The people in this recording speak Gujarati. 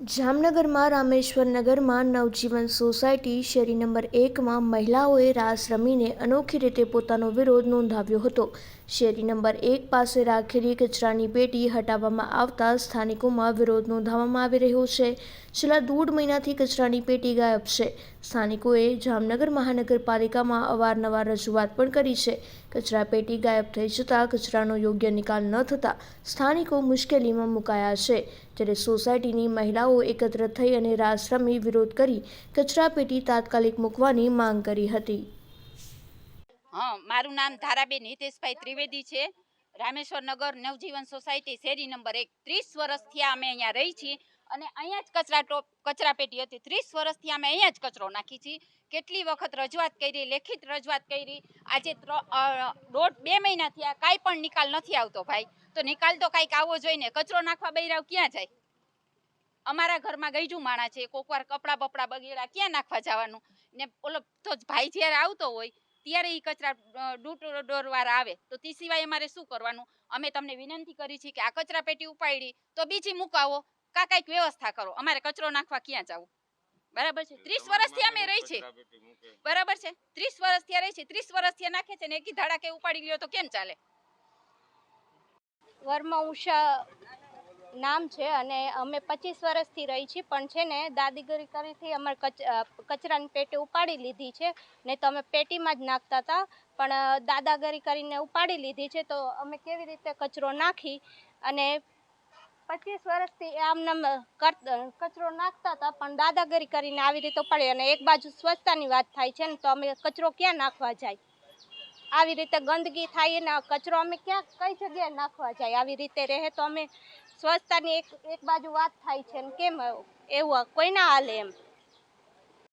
જામનગરમાં રામેશ્વર નગરમાં નવજીવન સોસાયટી શેરી નંબર એકમાં મહિલાઓએ રાસ રમીને અનોખી રીતે પોતાનો વિરોધ નોંધાવ્યો હતો. શેરી નંબર એક પાસે રાખેલી કચરાની પેટી હટાવવામાં આવતા સ્થાનિકોમાં વિરોધ નોંધાવવામાં આવી રહ્યો છે. છેલ્લા દોઢ મહિનાથી કચરાની પેટી ગાયબ છે. સ્થાનિકોએ જામનગર મહાનગરપાલિકામાં અવારનવાર રજૂઆત પણ કરી છે. કચરા પેટી ગાયબ થઈ જતાં કચરાનો યોગ્ય નિકાલ ન થતાં સ્થાનિકો મુશ્કેલીમાં મુકાયા છે. ત્યારે સોસાયટીની મહિલાઓ એકત્ર થઈ અને રાસ રમી વિરોધ કરી કચરા પેટી તાત્કાલિક મૂકવાની માંગ કરી હતી. હા, મારું નામ ધારાબેન હિતેશભાઈ ત્રિવેદી છે. રામેશ્વર નગર નવજીવન સોસાયટી શેરી નંબર એક. ત્રીસ વર્ષથી અમે અહીંયા રહી છીએ અને અહીંયા જ કચરા ટોપ, કચરા પેટી હતી. ત્રીસ વર્ષથી અમે અહીંયા જ કચરો નાખી છીએ. કેટલી વખત રજૂઆત કરી, લેખિત રજૂઆત કરી. આજે દોઢ, બે મહિના થયા, કાંઈ પણ નિકાલ નથી આવતો ભાઈ. તો નિકાલ તો કાંઈક આવવો જોઈએ ને કચરો નાખવા બૈરાવ ક્યાં જાય? અમારા ઘરમાં ગઈજું માણા છે. કોકવાર કપડાં બપડા બગેડા ક્યાં નાખવા જવાનું? ને ઓલો તો ભાઈ જ્યારે આવતો હોય ત્યારે એ કચરા ડોર ટુ આવે. તો તે સિવાય અમારે શું કરવાનું? અમે તમને વિનંતી કરી છે કે આ કચરા પેટી ઉપાડી તો બીજી મુકાવો. કા કાંઈક વ્યવસ્થા કરો. અમારે કચરો નાખવા ક્યાં જવું? બરાબર છે? ત્રીસ વર્ષથી અમે રહી છે. બરાબર છે? ત્રીસ વર્ષથી રહી છે. ત્રીસ વર્ષથી નાખે છે ને એકી ધડાકે ઉપાડી લ્યો તો કેમ ચાલે? વર્મા ઉષા નામ છે અને અમે પચીસ વર્ષથી રહી છીએ, પણ છે ને દાદીગરી કરીથી અમારે કચ કચરાની પેટી ઉપાડી લીધી છે. ને તો અમે પેટીમાં જ નાખતા હતા, પણ દાદાગરી કરીને ઉપાડી લીધી છે, તો અમે કેવી રીતે કચરો નાખી? અને પચીસ વર્ષથી આમ કચરો નાખતા હતા, પણ દાદાગરી કરીને આવી રીતે ઉપાડી અને એક બાજુ સ્વચ્છતાની વાત થાય છે ને, તો અમે કચરો ક્યાં નાખવા જાય? આવી રીતે ગંદકી થાય ને કચરો અમે ક્યાં, કઈ જગ્યાએ નાખવા જાય? આવી રીતે રહે તો અમે સ્વચ્છતાની એક એક બાજુ વાત થાય છે ને કેમ એવું? કોઈના હાલે એમ?